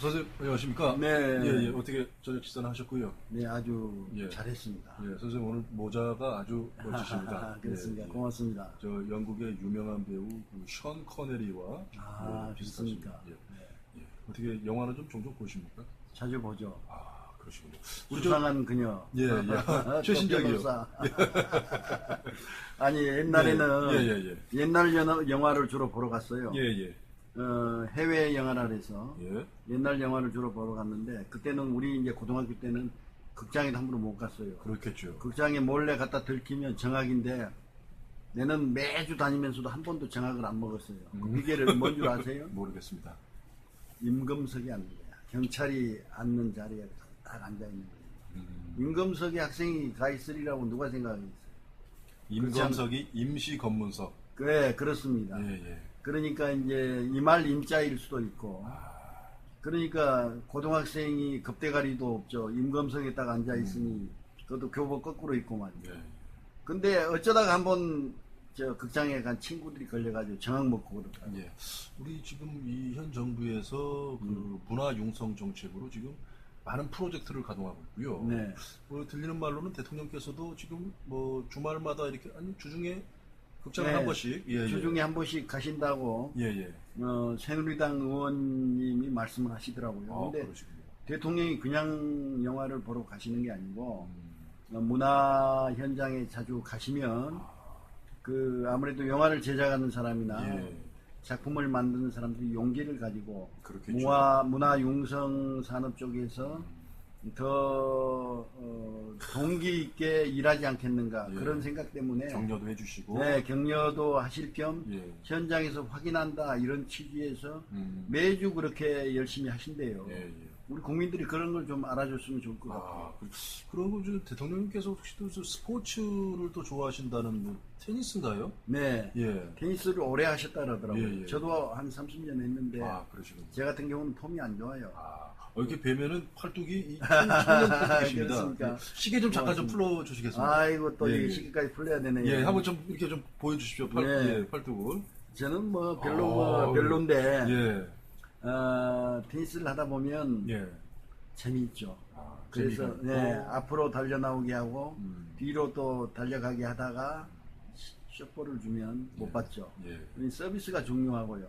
선생님 안녕하십니까? 네. 예, 예. 어떻게 저녁 식사는 하셨고요? 네, 아주 예. 잘했습니다. 예, 선생님 오늘 모자가 아주 멋지십니다. 그렇습니다. 예, 예. 고맙습니다. 저 영국의 유명한 배우 그 션 커네리와 아, 예, 좋습니까? 비슷하십니다. 예. 네. 예. 어떻게 영화는 좀 종종 보십니까? 자주 보죠. 아, 그러시군요. 우리 저 수상한 그녀. 예, 예. 최신작이요. 변호사. 아니, 옛날에는 예, 예, 예. 옛날 연- 영화를 주로 보러 갔어요. 예, 예. 어, 해외 영화라 해서 예. 옛날 영화를 주로 보러 갔는데 그때는 우리 이제 고등학교 때는 극장에도 함부로 못 갔어요. 그렇겠죠. 극장에 몰래 갖다 들키면 정학인데 내는 매주 다니면서도 한 번도 정학을 안 먹었어요. 음. 그 비결을 뭔 줄 아세요? 모르겠습니다. 임금석이 앉는 거야. 경찰이 앉는 자리에 딱 앉아 있는 거예요. 음, 임금석에 학생이 가 있으리라고 누가 생각하겠어요? 임검석이 임시 검문석. 네, 그렇습니다. 예, 예. 그러니까 이제 이말 임자일 수도 있고, 아, 그러니까 고등학생이 급대가리도 없죠. 임금석에 딱 앉아 있으니 그것도 교복 거꾸로 입고 말이죠. 예. 근데 어쩌다가 한번 저 극장에 간 친구들이 걸려가지고 정학 먹고 그러더라고요. 예. 우리 지금 이 현 정부에서 그 음. 문화 융성 정책으로 지금 많은 프로젝트를 가동하고 있고요. 네. 뭐 들리는 말로는 대통령께서도 지금 뭐 주말마다 이렇게 아니 주중에 극장을 네. 한 번씩 예, 주중에 한 번씩 가신다고 예. 예, 예. 어, 새누리당 의원님이 말씀을 하시더라고요. 아, 근데 그러시군요. 대통령이 그냥 영화를 보러 가시는 게 아니고 음, 어, 문화 현장에 자주 가시면 그 아무래도 영화를 제작하는 사람이나 예. 작품을 만드는 사람들이 용기를 가지고 그렇겠죠. 문화 문화 융성 산업 쪽에서 더 어, 동기 있게 일하지 않겠는가 예. 그런 생각 때문에 격려도 해주시고 네, 격려도 하실 겸 예. 현장에서 확인한다 이런 취지에서 음, 매주 그렇게 열심히 하신대요. 예, 예. 우리 국민들이 그런 걸 좀 알아줬으면 좋을 것 같아요. 아, 그- 그러고 저 대통령님께서 혹시 또저 스포츠를 또 좋아하신다는 뭐 테니스인가요? 네. 예. 테니스를 오래 하셨다 그러더라고요. 예, 예. 저도 한 30년 했는데 아, 그러시군요. 제 같은 경우는 폼이 안 좋아요. 아, 어, 이렇게 뵈면은 팔뚝이 이 청- 청년 팔뚝이십니다. 그렇습니까? 예. 시계 좀 잠깐 좀 고맙습니다. 풀어 주시겠습니까? 아이고 또 예, 예. 시기까지 풀려야 되네요. 예, 한번 좀 이렇게 좀 보여 주십시오. 팔, 네. 예, 팔뚝을. 저는 뭐 별로 아, 뭐 별론데 예, 어, 테니스를 하다 보면 예. 재미있죠. 아, 그래서 재미가 네, 있고. 앞으로 달려 나오게 하고 음. 뒤로 또 달려가게 하다가 숏볼을 주면 못 예. 받죠. 예. 이 서비스가 중요하고요.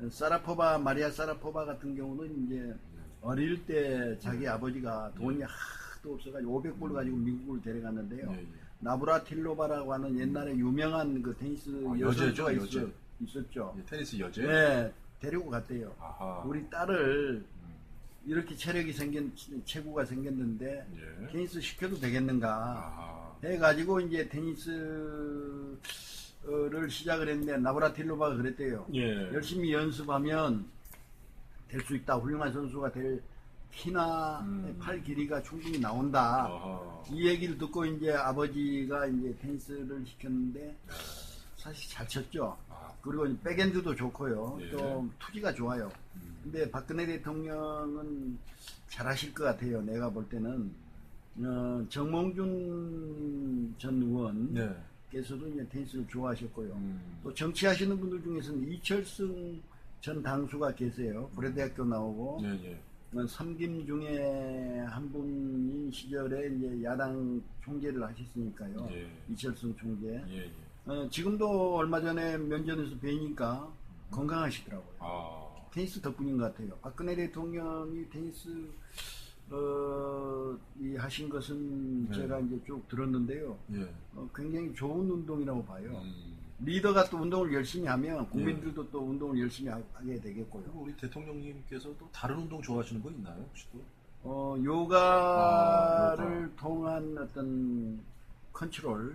음, 사라포바 마리아 사라포바 같은 경우는 이제 어릴 때 자기 아버지가 돈이 하도 없어가지고 500불 가지고 미국을 데려갔는데요. 예, 예. 나브라틸로바라고 하는 옛날에 유명한 그 테니스 아, 여제죠, 있었, 여제. 있었죠. 예, 테니스 여제. 네, 데리고 갔대요. 아하. 우리 딸을 음, 이렇게 체력이 생긴 체구가 생겼는데 예. 테니스 시켜도 되겠는가 아하. 해가지고 이제 테니스를 시작을 했는데 나브라틸로바가 그랬대요. 예. 열심히 연습하면 될 수 있다. 훌륭한 선수가 될 키나 음. 팔 길이가 충분히 나온다. 아하. 이 얘기를 듣고 이제 아버지가 이제 테니스를 시켰는데 사실 잘 쳤죠. 아, 그리고 백엔드도 좋고요. 예. 또 투지가 좋아요. 음, 근데 박근혜 대통령은 잘하실 것 같아요. 내가 볼 때는 어, 정몽준 전 의원께서도 네. 이제 테니스를 좋아하셨고요. 음, 또 정치하시는 분들 중에서는 이철승 전 당수가 계세요. 고려대학교 나오고 예, 예. 어, 삼김 중에 한 분인 시절에 이제 야당 총재를 하셨으니까요. 예. 이철승 총재. 예, 예. 어, 지금도 얼마 전에 면전에서 뵈니까 건강하시더라고요. 아, 테니스 덕분인 것 같아요. 박근혜 대통령이 테니스 어, 이 하신 것은 네. 제가 이제 쭉 들었는데요. 예. 어, 굉장히 좋은 운동이라고 봐요. 음. 리더가 또 운동을 열심히 하면 국민들도 또 운동을 열심히 하- 하게 되겠고요. 우리 대통령님께서 또 다른 운동 좋아하시는 거 있나요? 혹시 또? 어, 아, 요가를 요가. 통한 어떤 컨트롤에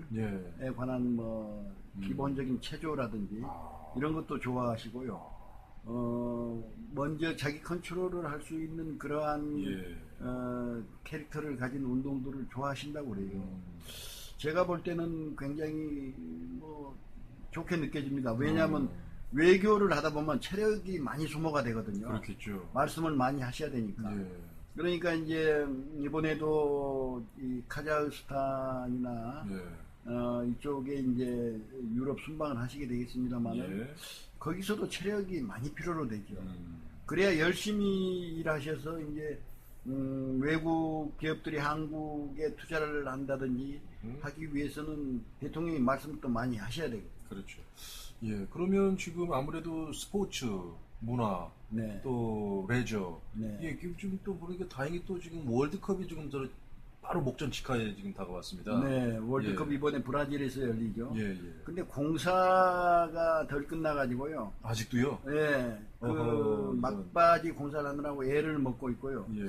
예. 관한 뭐 음. 기본적인 체조라든지 아, 이런 것도 좋아하시고요. 어, 먼저 자기 컨트롤을 할 수 있는 그러한 예. 어, 캐릭터를 가진 운동들을 좋아하신다고 그래요. 음, 제가 볼 때는 굉장히 뭐 좋게 느껴집니다. 왜냐하면 음, 외교를 하다 보면 체력이 많이 소모가 되거든요. 그렇겠죠. 말씀을 많이 하셔야 되니까. 예. 그러니까 이제 이번에도 이 카자흐스탄이나 예. 어, 이쪽에 이제 유럽 순방을 하시게 되겠습니다만 예. 거기서도 체력이 많이 필요로 되죠. 음, 그래야 열심히 일하셔서 이제 음, 외국 기업들이 한국에 투자를 한다든지 음. 하기 위해서는 대통령이 말씀도 많이 하셔야 되고. 그렇죠. 예, 그러면 지금 아무래도 스포츠, 문화, 네. 또 레저, 네. 예, 지금 또 보니까 다행히 또 지금 월드컵이 지금 저 바로 목전 직하에 지금 다가왔습니다. 네, 월드컵 예. 이번에 브라질에서 열리죠. 예, 예. 근데 공사가 덜 끝나가지고요. 아직도요? 예, 그 어허, 막바지 공사를 하느라고 애를 먹고 있고요. 예.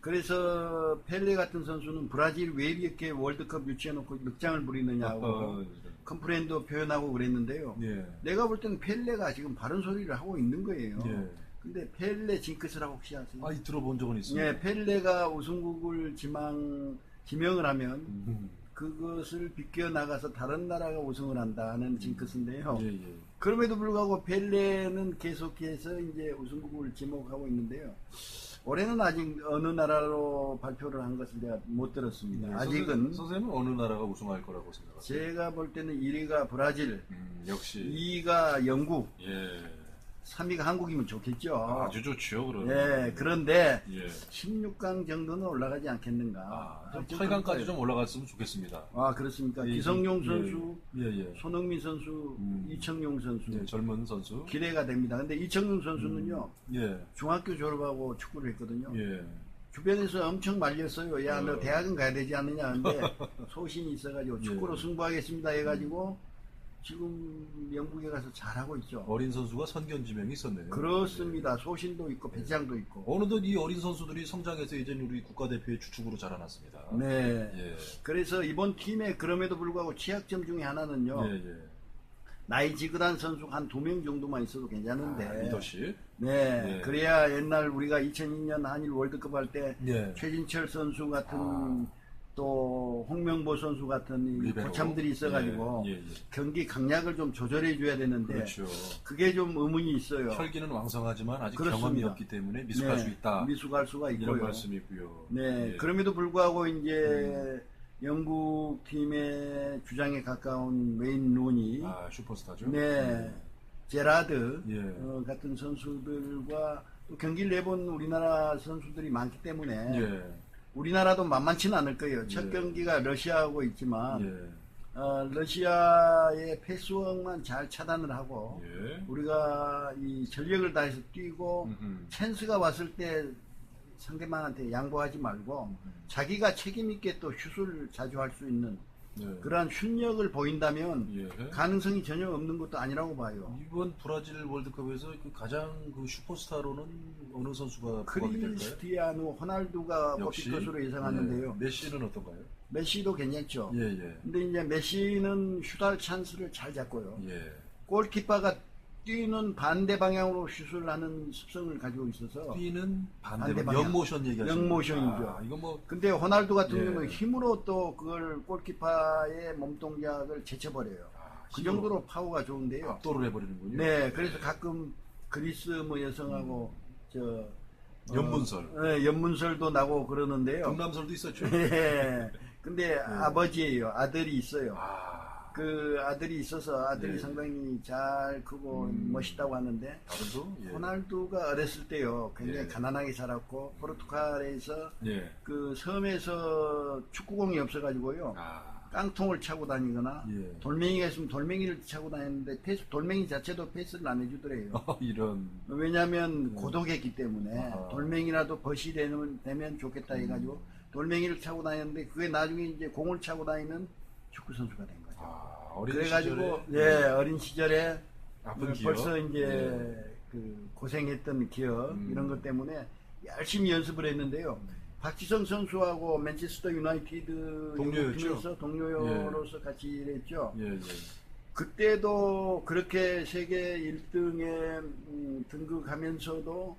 그래서 펠레 같은 선수는 브라질 왜 이렇게 월드컵 유치해놓고 늑장을 부리느냐고 어, 컴플레인도 표현하고 그랬는데요. 예. 내가 볼 때는 펠레가 지금 바른 소리를 하고 있는 거예요. 예. 근데 펠레 징크스라고 혹시 아세요? 아, 이 들어본 적은 있습니다. 예, 펠레가 우승국을 지망 지명을 하면 음. 그것을 비껴 나가서 다른 나라가 우승을 한다는 징크스인데요. 예, 예. 그럼에도 불구하고 펠레는 계속해서 이제 우승국을 지목하고 있는데요. 올해는 아직 어느 나라로 발표를 한 것을 제가 못 들었습니다. 예, 아직은 선생- 선생님 은 어느 나라가 우승할 거라고 생각하세요? 제가 볼 때는 1위가 브라질, 음, 역시 2위가 영국, 예. 3위가 한국이면 좋겠죠. 아주 좋죠, 그러면. 예, 그런데 예. 16강 정도는 올라가지 않겠는가. 아, 좀 어쨌든 8강까지 그래요. 좀 올라갔으면 좋겠습니다. 아, 그렇습니까? 예, 기성용 예, 선수, 예, 예. 손흥민 선수, 음. 이청용 선수 예, 젊은 선수. 기대가 됩니다. 근데 이청용 선수는요 예. 중학교 졸업하고 축구를 했거든요. 예. 주변에서 엄청 말렸어요. 야, 너 어. 대학은 가야 되지 않느냐. 근데 소신이 있어가지고 축구로 예. 승부하겠습니다 해가지고 지금 영국에 가서 잘하고 있죠. 어린 선수가 선견지명이 있었네요. 그렇습니다. 소신도 있고 배짱도 있고. 어느덧 이 어린 선수들이 성장해서 이제 우리 국가대표의 주축으로 자라났습니다. 네. 예. 그래서 이번 팀에 그럼에도 불구하고 취약점 중에 하나는요. 예, 예. 나이 지긋한 선수 한 두 명 정도만 있어도 괜찮은데. 아, 리더십. 네. 예. 그래야 옛날 우리가 2002년 한일 월드컵 할때 예. 최진철 선수 같은 아. 또 홍명보 선수 같은. 고참들이 있어가지고 예, 예, 예. 경기 강약을 좀 조절해 줘야 되는데 그렇죠. 그게 좀 의문이 있어요. 혈기는 왕성하지만 아직 그렇습니다. 경험이 없기 때문에 미숙할 네, 수 있다. 미숙할 수가 이런 있고요. 말씀이고요. 네, 예. 그럼에도 불구하고 이제 영국 팀의 주장에 가까운 웨인 루니, 아, 슈퍼스타죠. 네, 제라드 예. 어, 같은 선수들과 또 경기를 내본 우리나라 선수들이 많기 때문에 예. 우리나라도 만만치는 않을 거예요. 첫 예. 경기가 러시아하고 있지만 예. 어, 러시아의 패스워크만 잘 차단을 하고 예. 우리가 이 전력을 다해서 뛰고 음흠. 찬스가 왔을 때 상대방한테 양보하지 말고 자기가 책임 있게 또 슛을 자주 할 수 있는 네. 그러한 슛력을 보인다면 예. 가능성이 전혀 없는 것도 아니라고 봐요. 이번 브라질 월드컵에서 그 가장 그 슈퍼스타로는 어느 선수가 부각이 될까요? 크리스티아노 호날두가 역시 뽑힐 것으로 예상하는데요. 예. 메시는 어떤가요? 메시도 괜찮죠. 예, 예. 근데 이제 메시는 슛할 찬스를 잘 잡고요. 예. 골키퍼가 뛰는 반대 방향으로 슛을 하는 습성을 가지고 있어서 뛰는 반대 반대 방 방향. 영모션 얘기하시는 영모션이죠. 아, 이거 뭐 근데 호날두 같은 예. 경우는 힘으로 또 그걸 골키퍼의 몸 동작을 제쳐버려요. 아, 그 정도로 파워가 좋은데요. 압도를 해버리는군요. 네, 그래서 가끔 그리스 뭐 여성하고 저 어, 음. 연문설. 네, 연문설도 나고 그러는데요. 동남설도 있었죠. 네. 근데 아버지예요. 아들이 있어요. 아, 그 아들이 있어서 아들이 네. 상당히 잘 크고 음. 멋있다고 하는데 아들도 예. 호날두가 어렸을 때요 굉장히 예. 가난하게 자랐고 포르투갈에서 예. 그 섬에서 축구공이 없어가지고요 아, 깡통을 차고 다니거나 예. 돌멩이가 있으면 돌멩이를 차고 다녔는데 패스, 돌멩이 자체도 패스를 안 해주더래요. 이런 왜냐하면 고독했기 때문에 네. 아하. 음. 돌멩이라도 벗이 되면, 되면 좋겠다 해가지고 돌멩이를 차고 다녔는데 그게 나중에 이제 공을 차고 다니는 축구 선수가 된 거죠. 아, 어린 그래가지고 시절에 예 어린 시절에 아픈 어, 기억. 벌써 이제 예. 그 고생했던 기억 음. 이런 것 때문에 열심히 연습을 했는데요. 박지성 선수하고 맨체스터 유나이티드 동료였죠? 동료로서 같이 일했죠. 예, 예. 그때도 그렇게 세계 1등에 음, 등극하면서도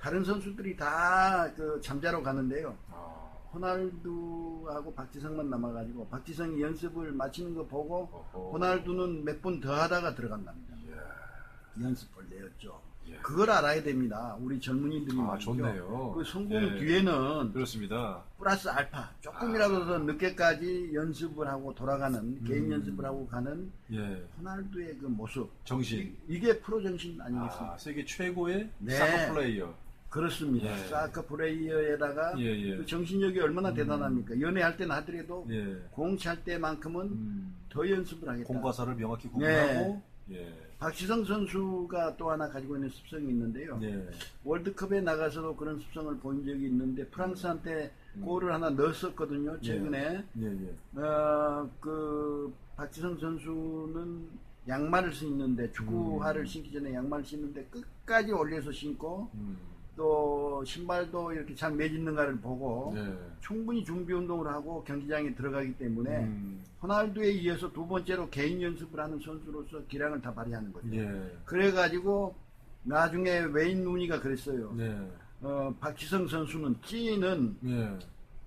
다른 선수들이 다 그 잠자러 가는데요. 아, 호날두하고 박지성만 남아가지고 박지성이 연습을 마치는 거 보고 어허. 호날두는 몇 분 더 하다가 들어간답니다. 이야. 연습을 내었죠. 예. 그걸 알아야 됩니다. 우리 젊은이들이 아, 말이죠. 좋네요. 그 성공 예. 뒤에는 그렇습니다. 플러스 알파 조금이라도 아. 더 늦게까지 연습을 하고 돌아가는 개인 음. 연습을 하고 가는 예. 호날두의 그 모습 정신. 이, 게 프로 정신 아니겠습니까? 아, 세계 최고의 네. 사커 플레이어. 그렇습니다. 예. 사커 플레이어에다가 예, 예. 그 정신력이 얼마나 음. 대단합니까? 연애할 때는 하더라도 예. 공찰 때만큼은 음, 더 연습을 하겠다. 공과사를 명확히 네. 구분하고 예. 박지성 선수가 또 하나 가지고 있는 습성이 있는데요. 예. 월드컵에 나가서도 그런 습성을 보인 적이 있는데 프랑스한테 음. 골을 하나 넣었었거든요. 최근에 예, 예. 어, 그 박지성 선수는 양말을 신는데 축구화를 음. 신기 전에 양말을 신는데 끝까지 올려서 신고 음. 또 신발도 이렇게 잘 매짓는가를 보고 예. 충분히 준비 운동을 하고 경기장에 들어가기 때문에 음. 호날두에 이어서 두 번째로 개인 연습을 하는 선수로서 기량을 다 발휘하는 거죠. 예. 그래가지고 나중에 웨인 루니가 그랬어요. 예. 어, 박지성 선수는 찌는 예.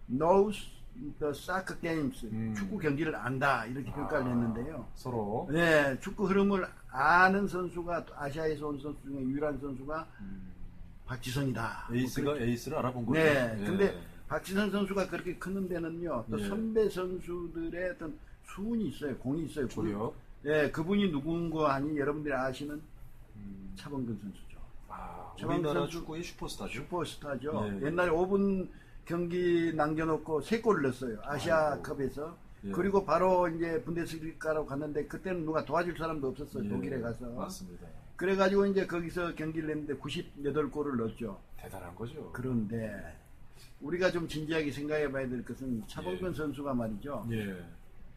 knows the soccer games 음. 축구 경기를 안다 이렇게 평가를 아, 했는데요. 서로 네, 축구 흐름을 아는 선수가 아시아에서 온 선수 중에 유일한 선수가 음. 박지성이다. 뭐 에이스가 에이스를 알아본 거죠. 네, 예. 근데 박지성 선수가 그렇게 크는 데는요, 또 예. 선배 선수들의 어떤 수운이 있어요, 공이 있어요. 그- 조력. 예, 그분이 누군가 하니 여러분들이 아시는 음. 차범근 선수죠. 아, 차범근 선수- 축구의 슈퍼스타죠. 슈퍼스타죠. 예, 예. 옛날에 5분 경기 남겨놓고 3골을 넣었어요. 아시아컵에서. 예. 그리고 바로 이제 분데스리가로 갔는데 그때는 누가 도와줄 사람도 없었어요. 예, 독일에 가서. 맞습니다. 그래가지고 이제 거기서 경기를 했는데 98골을 넣었죠. 대단한 거죠. 그런데 우리가 좀 진지하게 생각해 봐야 될 것은 차범근 예. 선수가 말이죠. 예.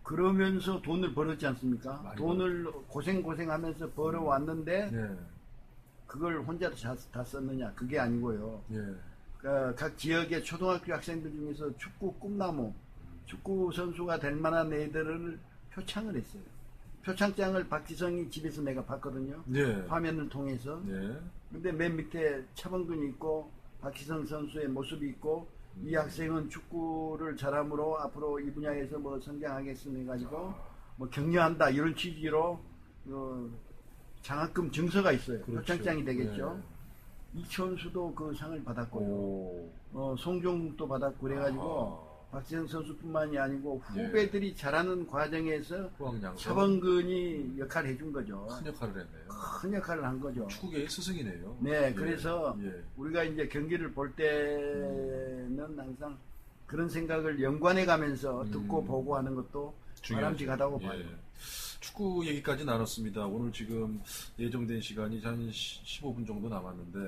그러면서 돈을 벌었지 않습니까? 돈을 고생고생 하면서 벌어왔는데 예. 그걸 혼자 다, 다 썼느냐? 그게 아니고요. 예. 그, 각 지역의 초등학교 학생들 중에서 축구 꿈나무, 축구 선수가 될 만한 애들을 표창을 했어요. 표창장을 박지성이 집에서 내가 봤거든요. 예. 화면을 통해서. 예. 근데 맨 밑에 차범근이 있고 박지성 선수의 모습이 있고 이 학생은 축구를 잘함으로 앞으로 이 분야에서 뭐 성장하겠으니 해가지고 뭐 격려한다 이런 취지로 어, 장학금 증서가 있어요. 그렇죠. 표창장이 되겠죠. 이천수도 그 상을 예. 받았고요. 오. 어, 송종도 받았고 그래가지고 아. 박지성 선수뿐만이 아니고 예. 후배들이 잘하는 과정에서 후왕양성 차범근이 역할을 해준 거죠. 큰 역할을 했네요. 큰 역할을 한 거죠. 축구계의 스승이네요. 네, 예. 그래서 예. 우리가 이제 경기를 볼 때는 항상 그런 생각을 연관해 가면서 듣고 음. 보고 하는 것도 중요하죠. 바람직하다고 예. 봐요. 축구 얘기까지 나눴습니다. 오늘 지금 예정된 시간이 한 15분 정도 남았는데,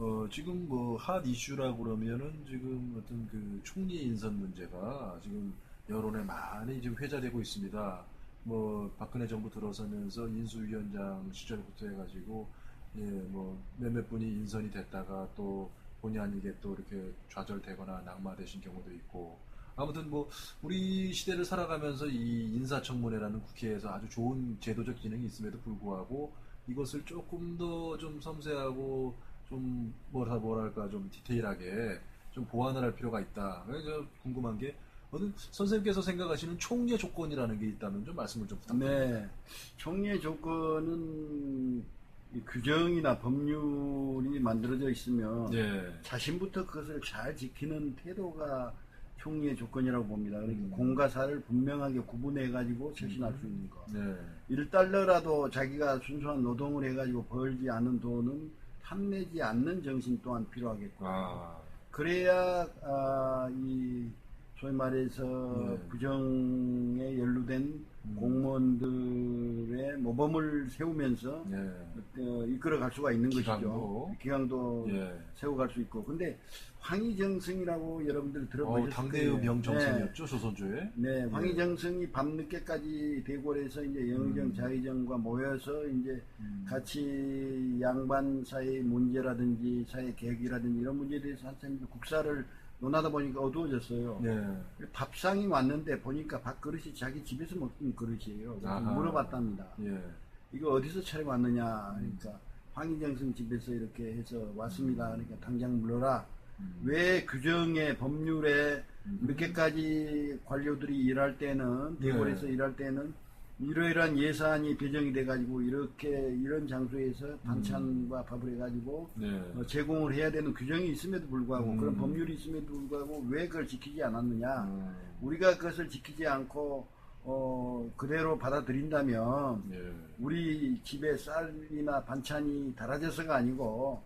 어, 지금 뭐, 핫 이슈라고 그러면은 지금 어떤 그 총리 인선 문제가 지금 여론에 많이 지금 회자되고 있습니다. 뭐, 박근혜 정부 들어서면서 인수위원장 시절부터 해가지고, 예, 뭐, 몇몇 분이 인선이 됐다가 또 본의 아니게 또 이렇게 좌절되거나 낙마되신 경우도 있고, 아무튼 뭐 우리 시대를 살아가면서 이 인사청문회라는 국회에서 아주 좋은 제도적 기능이 있음에도 불구하고 이것을 조금 더 좀 섬세하고 좀 뭐라 뭐랄까 좀 디테일하게 좀 보완을 할 필요가 있다. 그래서 궁금한 게 어느 선생님께서 생각하시는 총리의 조건이라는 게 있다면 좀 말씀을 좀 부탁드립니다. 네. 총리의 조건은 이 규정이나 법률이 만들어져 있으면 예. 자신부터 그것을 잘 지키는 태도가 총리의 조건이라고 봅니다. 그러니까 음. 공과 사를 분명하게 구분해 가지고 실신할 수 있는 거. 네. 1달러라도 자기가 순수한 노동을 해 가지고 벌지 않은 돈은 탐내지 않는 정신 또한 필요하겠고 아. 그래야 아, 이 소위 말해서 네. 부정에 연루된 음. 공무원들의 모범을 세우면서 예. 어, 이끌어갈 수가 있는 기강도. 것이죠. 기강도 예. 세워갈 수 있고 근데 황희정승이라고 여러분들 어, 들어보셨을 당대의 거예요. 네. 조선조에. 네, 황희정승이 밤늦게까지 대궐에서 이제 영의정, 음. 자의정과 모여서 이제 음. 같이 양반 사이 문제라든지 사회 계획이라든지 이런 문제에 대해서 한참 국사를 논하다 보니까 어두워졌어요. 네. 밥상이 왔는데 보니까 밥그릇이 자기 집에서 먹던 그릇이에요. 그래서 아하. 물어봤답니다. 예. 이거 어디서 차려 왔느냐. 그러니까 황희정승 집에서 이렇게 해서 왔습니다. 그러니까 당장 물어라. 음. 왜 규정에 법률에 음. 늦게까지 관료들이 일할 때는 예. 대궐에서 일할 때는 이러이러한 예산이 배정이 돼가지고 이렇게 이런 장소에서 반찬과 밥을 해가지고 네. 어, 제공을 해야 되는 규정이 있음에도 불구하고 음. 그런 법률이 있음에도 불구하고 왜 그걸 지키지 않았느냐 음. 우리가 그것을 지키지 않고 어, 그대로 받아들인다면 예. 우리 집에 쌀이나 반찬이 달아져서가 아니고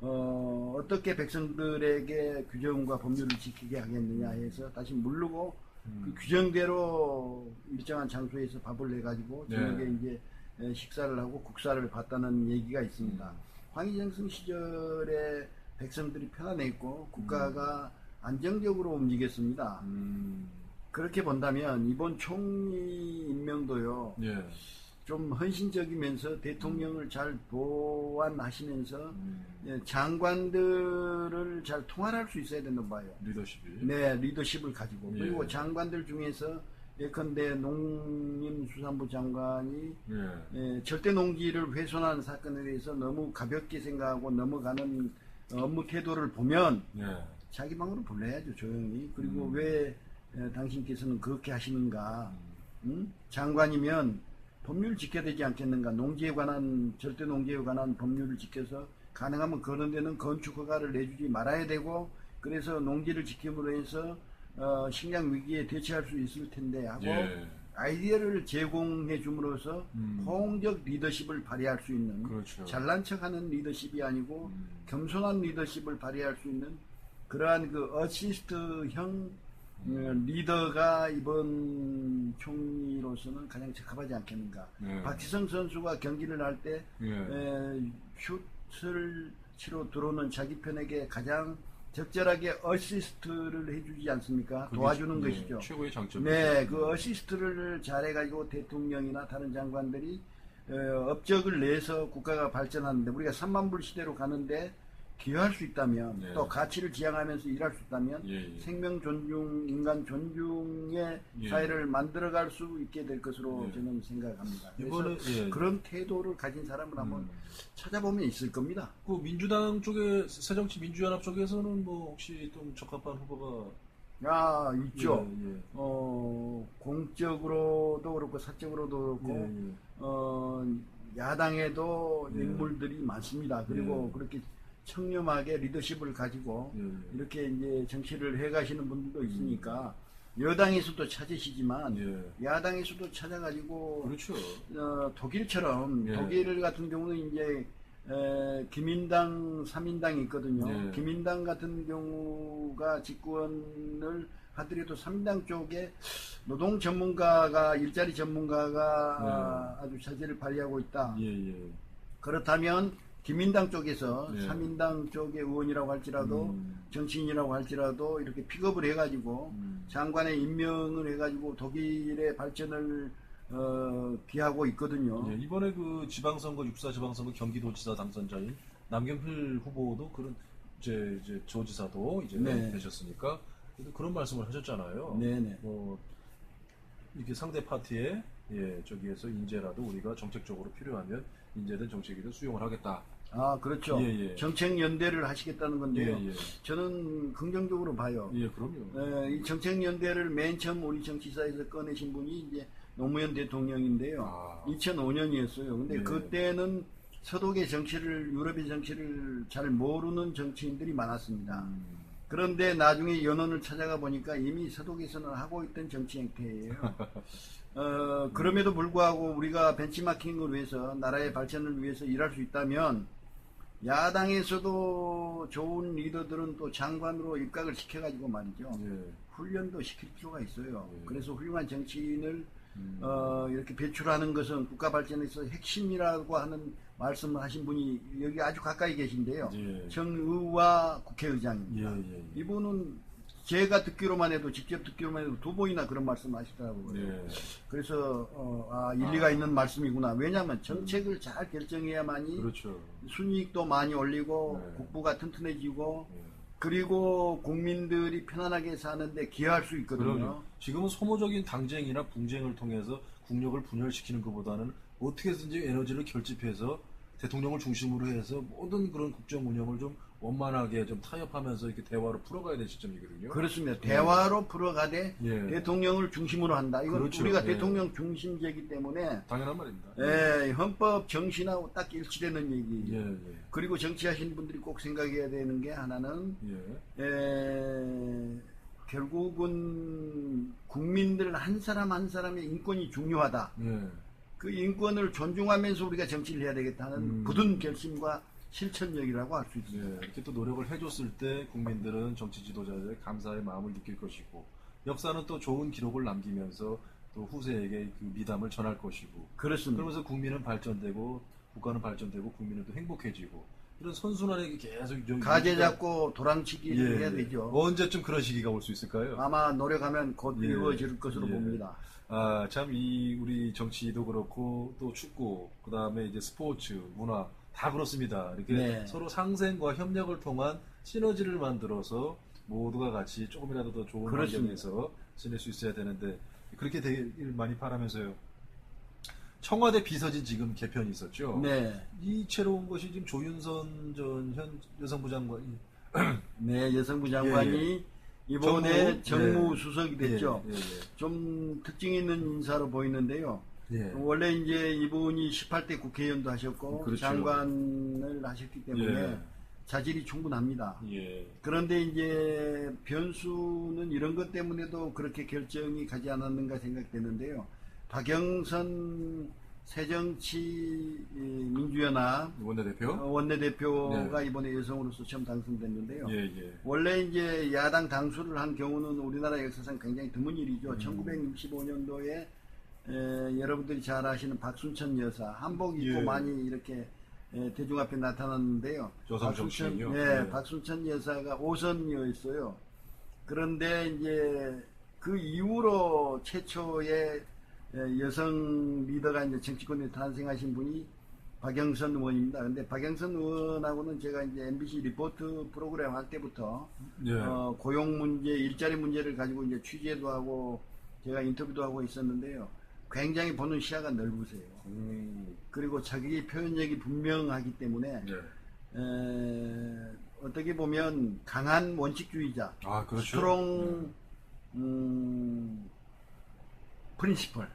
어, 어떻게 백성들에게 규정과 법률을 지키게 하겠느냐 해서 다시 물르고 음. 그 규정대로 일정한 장소에서 밥을 내 가지고 네. 저녁에 이제 에, 식사를 하고 국사를 봤다는 얘기가 있습니다. 음. 황희정승 시절에 백성들이 편안했고 국가가 음. 안정적으로 움직였습니다. 음. 그렇게 본다면 이번 총리 임명도요 예. 좀 헌신적이면서 대통령을 잘 보완하시면서 음. 예, 장관들을 잘 통할할 수 있어야 된다고 봐요. 리더십이. 네, 리더십을 가지고 예. 그리고 장관들 중에서 예컨대 농림수산부 장관이 예. 예, 절대 농지를 훼손한 사건에 대해서 너무 가볍게 생각하고 넘어가는 업무 태도를 보면 예. 자기 방으로 불러야죠 조용히 그리고 음. 왜 에, 당신께서는 그렇게 하시는가 음. 음? 장관이면 법률 지켜야 되지 않겠는가 농지에 관한 절대 농지에 관한 법률을 지켜서 가능하면 그런 데는 건축 허가를 내주지 말아야 되고 그래서 농지를 지킴으로 해서 어, 식량 위기에 대처할 수 있을 텐데 하고 예. 아이디어를 제공해 줌으로써 음. 호응적 리더십을 발휘할 수 있는 그렇죠. 잘난 척하는 리더십이 아니고 음. 겸손한 리더십을 발휘할 수 있는 그러한 그 어시스트형 어, 리더가 이번 총리로서는 가장 적합하지 않겠는가. 예. 박지성 선수가 경기를 할때 예. 슛을 치러 들어오는 자기 편에게 가장 적절하게 어시스트를 해주지 않습니까? 도와주는 예, 것이죠. 최고의 장점. 네, 그 어시스트를 잘해가지고 대통령이나 다른 장관들이 어, 업적을 내서 국가가 발전하는데 우리가 3만 불 시대로 가는데 기여할 수 있다면 네. 또 가치를 지향하면서 일할 수 있다면 예, 예. 생명 존중, 인간 존중의 예. 사회를 만들어갈 수 있게 될 것으로 예. 저는 생각합니다. 이번에 예. 그런 태도를 가진 사람을 한번 음. 찾아보면 있을 겁니다. 그 민주당 쪽에 새정치 민주연합 쪽에서는 뭐 혹시 좀 적합한 후보가 야 있죠. 예, 예. 어 공적으로도 그렇고 사적으로도 그렇고 예, 예. 어, 야당에도 예. 인물들이 많습니다. 그리고 예. 그렇게 청렴하게 리더십을 가지고 예, 예. 이렇게 이제 정치를 해 가시는 분들도 있으니까 여당에서도 찾으시지만 예. 야당에서도 찾아가지고 그렇죠. 어, 독일처럼 예. 독일 같은 경우는 이제 에, 기민당, 삼인당이 있거든요. 예. 기민당 같은 경우가 집권을 하더라도 삼인당 쪽에 노동 전문가가 일자리 전문가가 아주 차지를 발휘하고 있다. 예, 예. 그렇다면 기민당 쪽에서 예. 삼인당 쪽의 의원이라고 할지라도 음. 정치인이라고 할지라도 이렇게 픽업을 해가지고 음. 장관의 임명을 해가지고 독일의 발전을 어, 기하고 있거든요. 예, 이번에 그 지방선거 육사 지방선거 경기도지사 당선자인 남경필 후보도 그런 이제 이제 조지사도 이제 네. 되셨으니까 그런 말씀을 하셨잖아요. 네네. 뭐 이렇게 상대 파티에 예 저기에서 인재라도 우리가 정책적으로 필요하면 인재든 정책이든 수용을 하겠다. 아 그렇죠. 예, 예. 정책 연대를 하시겠다는 예, 건데요. 예, 저는 긍정적으로 봐요. 예, 그럼요. 에, 이 정책 연대를 맨 처음 우리 정치사에서 꺼내신 분이 이제 노무현 대통령인데요. 아. 2005년이었어요. 근데 네. 그때는 서독의 정치를 유럽의 정치를 잘 모르는 정치인들이 많았습니다. 음, 그런데 나중에 연원을 찾아가 보니까 이미 서독에서는 하고 있던 정치 행태예요. 어, 그럼에도 불구하고 우리가 벤치마킹을 위해서 나라의 발전을 위해서 일할 수 있다면 야당에서도 좋은 리더들은 또 장관으로 입각을 시켜가지고 말이죠. 예. 훈련도 시킬 필요가 있어요. 예. 그래서 훌륭한 정치인을 음. 어, 이렇게 배출하는 것은 국가 발전에서 핵심이라고 하는 말씀을 하신 분이 여기 아주 가까이 계신데요. 예. 정의와 예, 국회의장입니다. 예, 예. 이분은 제가 듣기로만 해도 직접 듣기로만 해도 두 번이나 그런 말씀 하시더라고요. 예. 그래서 어, 아, 일리가 있는 말씀이구나. 왜냐하면 정책을 잘 결정해야만이 그렇죠. 순이익도 많이 올리고 네. 국부가 튼튼해지고 예. 그리고 국민들이 편안하게 사는데 기여할 수 있거든요. 그럼요. 지금은 소모적인 당쟁이나 분쟁을 통해서 국력을 분열시키는 것보다는 어떻게 든지 에너지를 결집해서 대통령을 중심으로 해서 모든 그런 국정 운영을 좀 원만하게 좀 타협하면서 이렇게 대화로 풀어가야 될 시점이거든요. 그렇습니다. 대화로 풀어가되 예. 대통령을 중심으로 한다. 이건 그렇죠. 우리가 예. 대통령 중심제이기 때문에 당연한 말입니다. 예, 헌법 정신하고 딱 일치되는 얘기. 예, 예, 그리고 정치하시는 분들이 꼭 생각해야 되는 게 하나는 예. 에, 결국은 국민들 한 사람 한 사람의 인권이 중요하다. 예. 그 인권을 존중하면서 우리가 정치를 해야 되겠다는 음. 굳은 결심과 실천력이라고 할 수 있습니다. 예, 이렇게 또 노력을 해줬을 때 국민들은 정치 지도자들의 감사의 마음을 느낄 것이고 역사는 또 좋은 기록을 남기면서 또 후세에게 그 미담을 전할 것이고 그렇습니다. 그러면서 국민은 발전되고 국가는 발전되고 국민은 또 행복해지고 이런 선순환이 계속 저- 가재 잡고 도랑치기를 예, 해야 예. 되죠. 언제쯤 그런 시기가 올 수 있을까요? 아마 노력하면 곧 예. 이루어질 것으로 예. 봅니다. 아, 참, 이, 우리 정치도 그렇고, 또 축구, 그 다음에 이제 스포츠, 문화, 다 그렇습니다. 이렇게 네. 서로 상생과 협력을 통한 시너지를 만들어서 모두가 같이 조금이라도 더 좋은. 환경에서 지낼 수 있어야 되는데, 그렇게 되길 많이 바라면서요. 청와대 비서진 지금 개편이 있었죠. 네, 이채로운 것이 지금 조윤선 전 현 여성부 장관이 네 여성부 장관이 정무, 이번에 정무수석이 예, 됐죠. 예, 좀 특징 있는 인사로 보이는데요. 예. 예. 원래 이제 이분이 18대 국회의원도 하셨고 그렇죠. 장관을 하셨기 때문에 예. 자질이 충분합니다. 예. 그런데 이제 변수는 이런 것 때문에도 그렇게 결정이 가지 않았는가 생각되는데요. 박영선 새정치 이, 민주연합 원내대표? 어, 원내대표가 이번에 여성으로서 처음 당선됐는데요. 예, 예. 원래 이제 야당 당수를 한 경우는 우리나라 역사상 굉장히 드문 일이죠. 1965년도에 여러분들이 잘 아시는 박순천 여사 한복 입고 예. 많이 이렇게 에, 대중 앞에 나타났는데요. 여성 정치인이요? 네, 네. 박순천 여사가 오선이었어요. 그런데 이제 그 이후로 최초의 에, 여성 리더가 이제 정치권에 탄생하신 분이 박영선 의원입니다. 근데 박영선 의원하고는 제가 이제 MBC 리포트 프로그램 할 때부터 예. 어, 고용 문제, 일자리 문제를 가지고 이제 취재도 하고 제가 인터뷰도 하고 있었는데요. 굉장히 보는 시야가 넓으세요. 음, 그리고 자기 표현력이 분명하기 때문에 예. 에, 어떻게 보면 강한 원칙주의자, 아, 그렇죠. 스트롱 음, 프린시펄,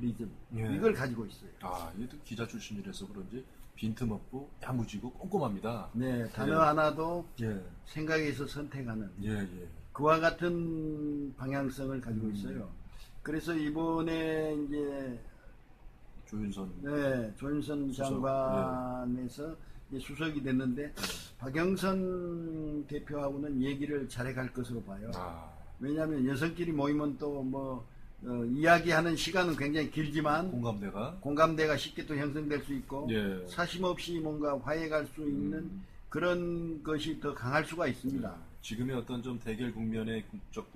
리즘 예. 이걸 가지고 있어요. 아, 얘도 기자 출신이라서 그런지 빈틈없고 야무지고 꼼꼼합니다. 네, 단어 예. 하나도 예, 생각해서 선택하는 예, 예. 그와 같은 방향성을 가지고 음. 있어요. 그래서 이번에 이제 조윤선. 네, 조윤선 수석, 장관에서 이제 수석이 됐는데 박영선 대표하고는 얘기를 잘해갈 것으로 봐요. 아, 왜냐하면 여성끼리 모이면 또뭐 이야기하는 시간은 굉장히 길지만 공감대가. 공감대가 쉽게 또 형성될 수 있고 예. 사심 없이 뭔가 화해갈 수 있는 음. 그런 것이 더 강할 수가 있습니다. 예. 지금의 어떤 좀 대결 국면의 국적,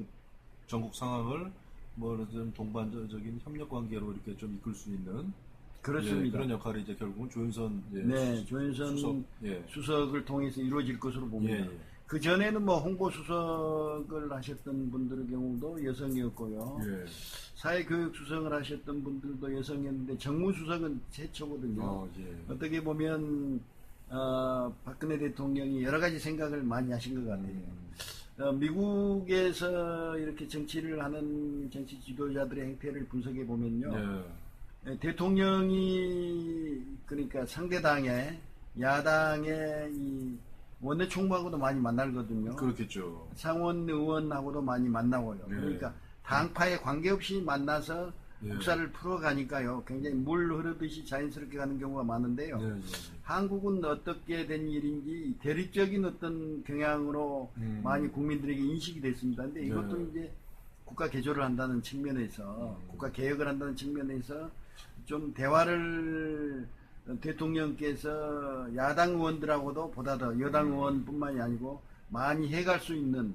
전국 상황을 뭐좀 동반적인 협력 관계로 이렇게 좀 이끌 수 있는 그렇습니다. 예, 그런 역할이 이제 결국은 조윤선 예, 네, 수- 조윤선 수석 예. 수석을 통해서 이루어질 것으로 예, 봅니다. 예. 그 전에는 뭐 홍보 수석을 하셨던 분들의 경우도 여성이었고요. 예. 사회교육 수석을 하셨던 분들도 여성이었는데 정무 수석은 최초거든요. 어, 예. 어떻게 보면 어, 박근혜 대통령이 여러 가지 생각을 많이 하신 것 같아요. 음, 어, 미국에서 이렇게 정치를 하는 정치 지도자들의 행태를 분석해 보면요. 예. 예, 대통령이 그러니까 상대당의 야당의 이 원내 총무하고도 많이 만나거든요. 그렇겠죠. 상원 의원하고도 많이 만나고요. 네. 그러니까 당파에 관계없이 만나서 예. 국사를 풀어가니까요. 굉장히 물 흐르듯이 자연스럽게 가는 경우가 많은데요. 예, 예. 한국은 어떻게 된 일인지 대립적인 어떤 경향으로 음. 많이 국민들에게 인식이 됐습니다. 근데 이것도 네. 이제 국가 개조를 한다는 측면에서 음. 국가 개혁을 한다는 측면에서 좀 대화를 대통령께서 야당 의원들하고도 보다 더 여당 음. 의원뿐만이 아니고 많이 해갈 수 있는.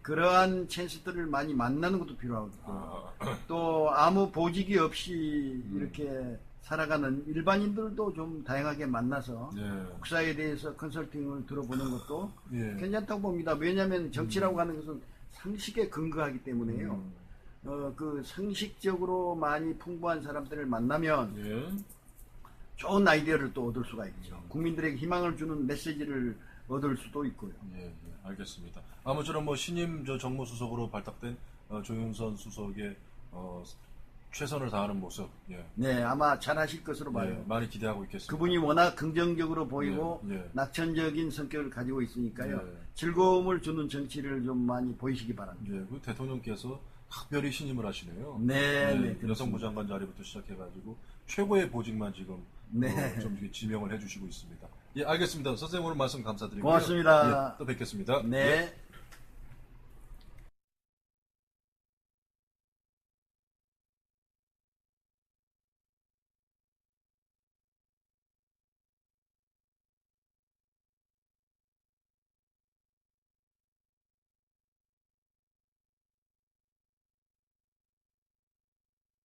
그러한 찬스들을 많이 만나는 것도 필요하거든요. 아, 또 아무 보직이 없이 음. 이렇게 살아가는 일반인들도 좀 다양하게 만나서 예. 국사에 대해서 컨설팅을 들어보는 것도 예. 괜찮다고 봅니다. 왜냐하면 정치라고 하는 것은 상식에 근거하기 때문에요. 음. 어, 그 상식적으로 많이 풍부한 사람들을 만나면 예. 좋은 아이디어를 또 얻을 수가 있죠. 음. 국민들에게 희망을 주는 메시지를 얻을 수도 있고요. 예, 예, 알겠습니다. 아무쪼록 뭐 신임 저 정무수석으로 발탁된 어, 조윤선 수석의 어, 최선을 다하는 모습, 예, 네, 아마 잘하실 것으로 봐요. 예, 많이 기대하고 있겠습니다. 그분이 워낙 긍정적으로 보이고 예, 예. 낙천적인 성격을 가지고 있으니까요. 예. 즐거움을 주는 정치를 좀 많이 보이시기 바랍니다. 예, 그 대통령께서 특별히 신임을 하시네요. 네, 예, 네. 여성부 장관 자리부터 시작해가지고 최고의 보직만 지금 네. 어, 좀 이렇게 지명을 해주시고 있습니다. 예, 알겠습니다. 선생님 오늘 말씀 감사드리고요. 고맙습니다. 예, 또 뵙겠습니다. 네.